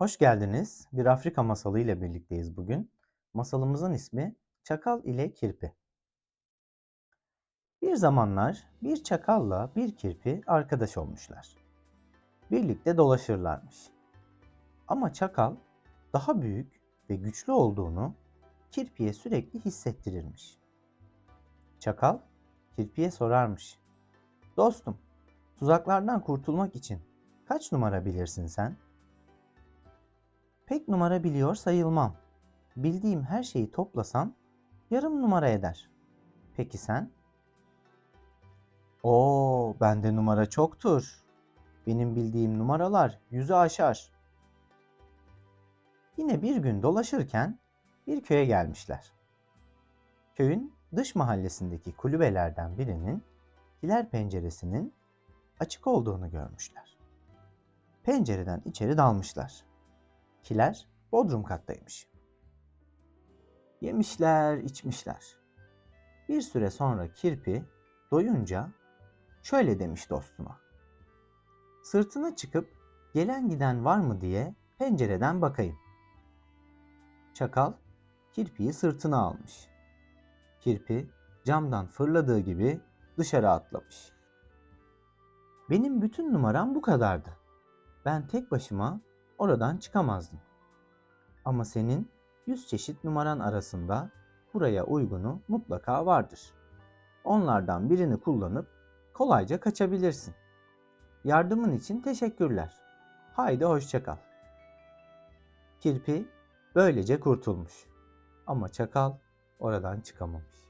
Hoş geldiniz. Bir Afrika masalı ile birlikteyiz bugün. Masalımızın ismi Çakal ile Kirpi. Bir zamanlar bir çakalla bir kirpi arkadaş olmuşlar. Birlikte dolaşırlarmış. Ama çakal daha büyük ve güçlü olduğunu kirpiye sürekli hissettirirmiş. Çakal kirpiye sorarmış. Dostum, tuzaklardan kurtulmak için kaç numara bilirsin sen? Pek numara biliyor sayılmam. Bildiğim her şeyi toplasam yarım numara eder. Peki sen? Oo, bende numara çoktur. Benim bildiğim numaralar yüzü aşar. Yine bir gün dolaşırken bir köye gelmişler. Köyün dış mahallesindeki kulübelerden birinin kiler penceresinin açık olduğunu görmüşler. Pencereden içeri dalmışlar. Kiler bodrum kattaymış. Yemişler, içmişler. Bir süre sonra kirpi doyunca şöyle demiş dostuna. Sırtına çıkıp gelen giden var mı diye pencereden bakayım. Çakal kirpiyi sırtına almış. Kirpi camdan fırladığı gibi dışarı atlamış. Benim bütün numaram bu kadardı. Ben tek başıma oradan çıkamazdım. Ama senin yüz çeşit numaran arasında buraya uygunu mutlaka vardır. Onlardan birini kullanıp kolayca kaçabilirsin. Yardımın için teşekkürler. Haydi hoşça kal. Kirpi böylece kurtulmuş. Ama çakal oradan çıkamamış.